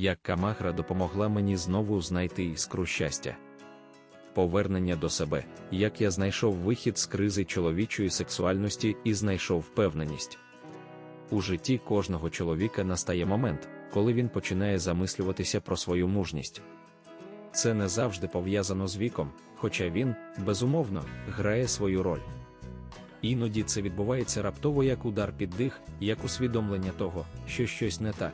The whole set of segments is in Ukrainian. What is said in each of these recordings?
як камагра допомогла мені знову знайти іскру щастя. Повернення до себе, як я знайшов вихід з кризи чоловічої сексуальності і знайшов впевненість. У житті кожного чоловіка настає момент, коли він починає замислюватися про свою мужність. Це не завжди пов'язано з віком, хоча він, безумовно, грає свою роль. Іноді це відбувається раптово як удар під дих, як усвідомлення того, що щось не так.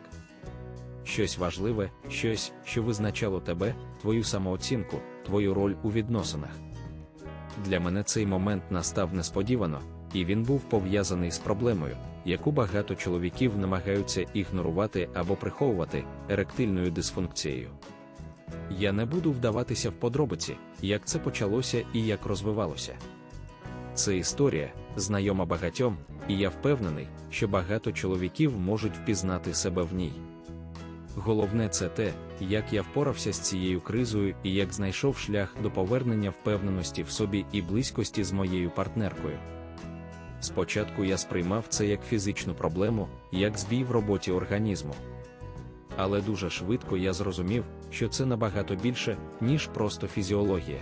Щось важливе, щось, що визначало тебе, твою самооцінку, твою роль у відносинах. Для мене цей момент настав несподівано, і він був пов'язаний з проблемою, яку багато чоловіків намагаються ігнорувати або приховувати еректильною дисфункцією. Я не буду вдаватися в подробиці, як це почалося і як розвивалося. Це історія, знайома багатьом, і я впевнений, що багато чоловіків можуть впізнати себе в ній. Головне це те, як я впорався з цією кризою і як знайшов шлях до повернення впевненості в собі і близькості з моєю партнеркою. Спочатку я сприймав це як фізичну проблему, як збій в роботі організму. Але дуже швидко я зрозумів, що це набагато більше, ніж просто фізіологія.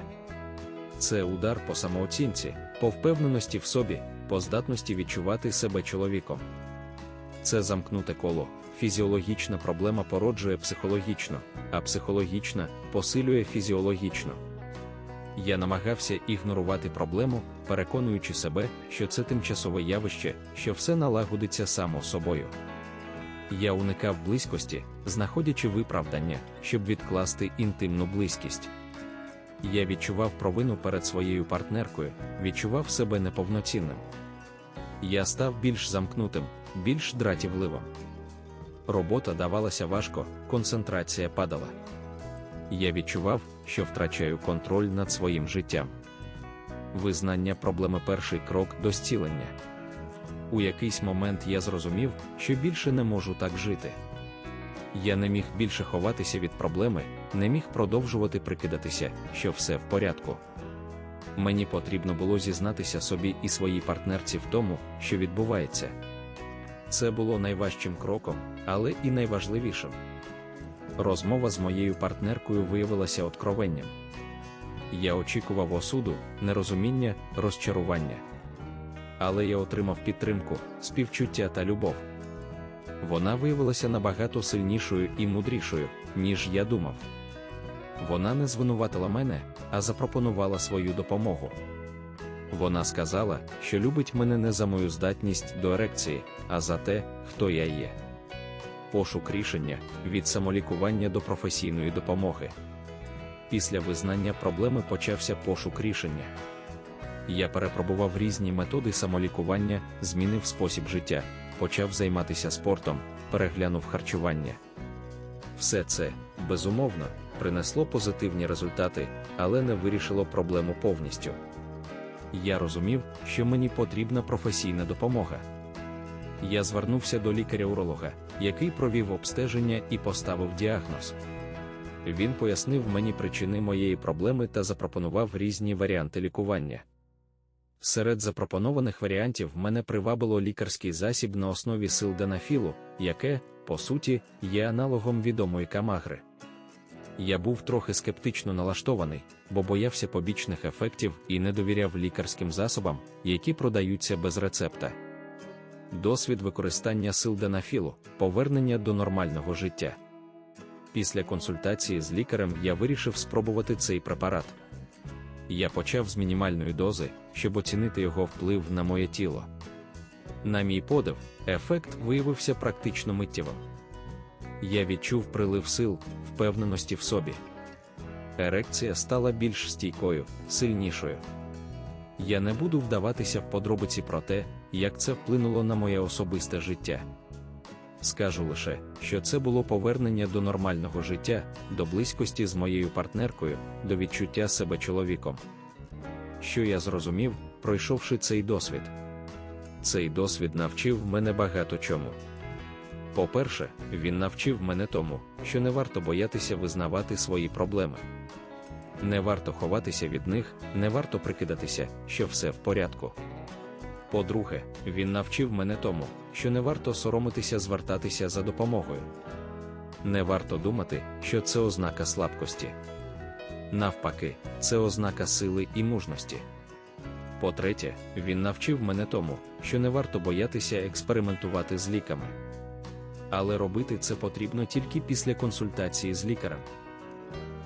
Це удар по самооцінці, по впевненості в собі, по здатності відчувати себе чоловіком. Це замкнуте коло, фізіологічна проблема породжує психологічно, а психологічна посилює фізіологічно. Я намагався ігнорувати проблему, переконуючи себе, що це тимчасове явище, що все налагодиться само собою. Я уникав близькості, знаходячи виправдання, щоб відкласти інтимну близькість. Я відчував провину перед своєю партнеркою, відчував себе неповноцінним. Я став більш замкнутим, більш дратівливим. Робота давалася важко, концентрація падала. Я відчував, що втрачаю контроль над своїм життям. Визнання проблеми перший крок до зцілення. У якийсь момент я зрозумів, що більше не можу так жити. Я не міг більше ховатися від проблеми, не міг продовжувати прикидатися, що все в порядку. Мені потрібно було зізнатися собі і своїй партнерці в тому, що відбувається. Це було найважчим кроком, але і найважливішим. Розмова з моєю партнеркою виявилася откровенням. Я очікував осуду, нерозуміння, розчарування. Але я отримав підтримку, співчуття та любов. Вона виявилася набагато сильнішою і мудрішою, ніж я думав. Вона не звинуватила мене, а запропонувала свою допомогу. Вона сказала, що любить мене не за мою здатність до ерекції, а за те, хто я є. Пошук рішення від самолікування до професійної допомоги. Після визнання проблеми почався пошук рішення. Я перепробував різні методи самолікування, змінив спосіб життя, почав займатися спортом, переглянув харчування. Все це, безумовно, принесло позитивні результати, але не вирішило проблему повністю. Я розумів, що мені потрібна професійна допомога. Я звернувся до лікаря-уролога, який провів обстеження і поставив діагноз. Він пояснив мені причини моєї проблеми та запропонував різні варіанти лікування. Серед запропонованих варіантів мене привабило лікарський засіб на основі силденафілу, яке, по суті, є аналогом відомої камагри. Я був трохи скептично налаштований, бо боявся побічних ефектів і не довіряв лікарським засобам, які продаються без рецепта. Досвід використання силденафілу, повернення до нормального життя. Після консультації з лікарем я вирішив спробувати цей препарат. Я почав з мінімальної дози, щоб оцінити його вплив на моє тіло. На мій подив, ефект виявився практично миттєвим. Я відчув прилив сил, впевненості в собі. Ерекція стала більш стійкою, сильнішою. Я не буду вдаватися в подробиці про те, як це вплинуло на моє особисте життя. Скажу лише, що це було повернення до нормального життя, до близькості з моєю партнеркою, до відчуття себе чоловіком. Що я зрозумів, пройшовши цей досвід. Цей досвід навчив мене багато чому. По-перше, він навчив мене тому, що не варто боятися визнавати свої проблеми. Не варто ховатися від них, не варто прикидатися, що все в порядку. По-друге, він навчив мене тому, що не варто соромитися звертатися за допомогою. Не варто думати, що це ознака слабкості. Навпаки, це ознака сили і мужності. По-третє, він навчив мене тому, що не варто боятися експериментувати з ліками. Але робити це потрібно тільки після консультації з лікарем.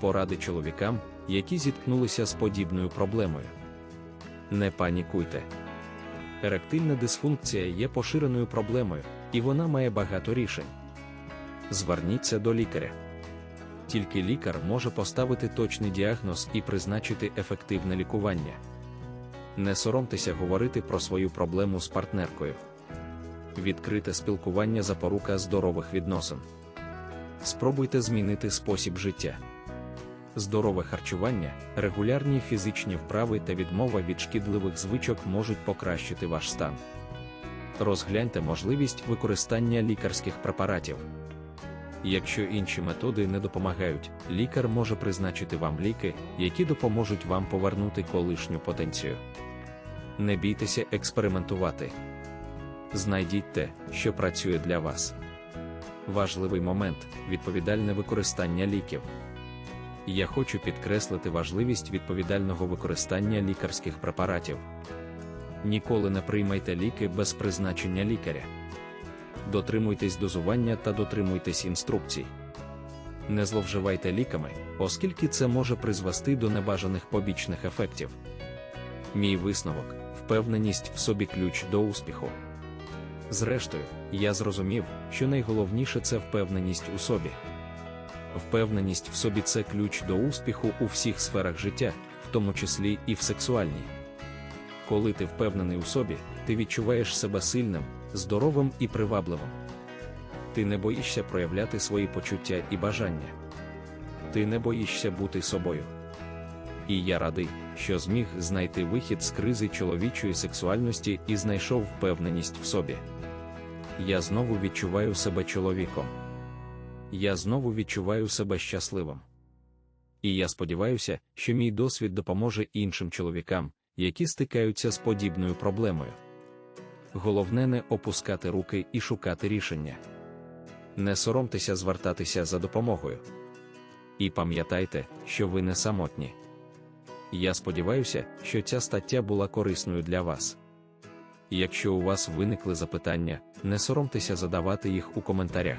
Поради чоловікам, які зіткнулися з подібною проблемою. Не панікуйте. Еректильна дисфункція є поширеною проблемою, і вона має багато рішень. Зверніться до лікаря. Тільки лікар може поставити точний діагноз і призначити ефективне лікування. Не соромтеся говорити про свою проблему з партнеркою. Відкрите спілкування запорука здорових відносин. Спробуйте змінити спосіб життя. Здорове харчування, регулярні фізичні вправи та відмова від шкідливих звичок можуть покращити ваш стан. Розгляньте можливість використання лікарських препаратів. Якщо інші методи не допомагають, лікар може призначити вам ліки, які допоможуть вам повернути колишню потенцію. Не бійтеся експериментувати. Знайдіть те, що працює для вас. Важливий момент відповідальне використання ліків. Я хочу підкреслити важливість відповідального використання лікарських препаратів. Ніколи не приймайте ліки без призначення лікаря. Дотримуйтесь дозування та дотримуйтесь інструкцій. Не зловживайте ліками, оскільки це може призвести до небажаних побічних ефектів. Мій висновок впевненість в собі ключ до успіху. Зрештою, я зрозумів, що найголовніше це впевненість у собі. Впевненість в собі це ключ до успіху у всіх сферах життя, в тому числі і в сексуальній. Коли ти впевнений у собі, ти відчуваєш себе сильним, здоровим і привабливим. Ти не боїшся проявляти свої почуття і бажання. Ти не боїшся бути собою. І я радий, що зміг знайти вихід з кризи чоловічої сексуальності і знайшов впевненість в собі. Я знову відчуваю себе чоловіком. Я знову відчуваю себе щасливим. І я сподіваюся, що мій досвід допоможе іншим чоловікам, які стикаються з подібною проблемою. Головне не опускати руки і шукати рішення. Не соромтеся звертатися за допомогою. І пам'ятайте, що ви не самотні. Я сподіваюся, що ця стаття була корисною для вас. Якщо у вас виникли запитання, не соромтеся задавати їх у коментарях.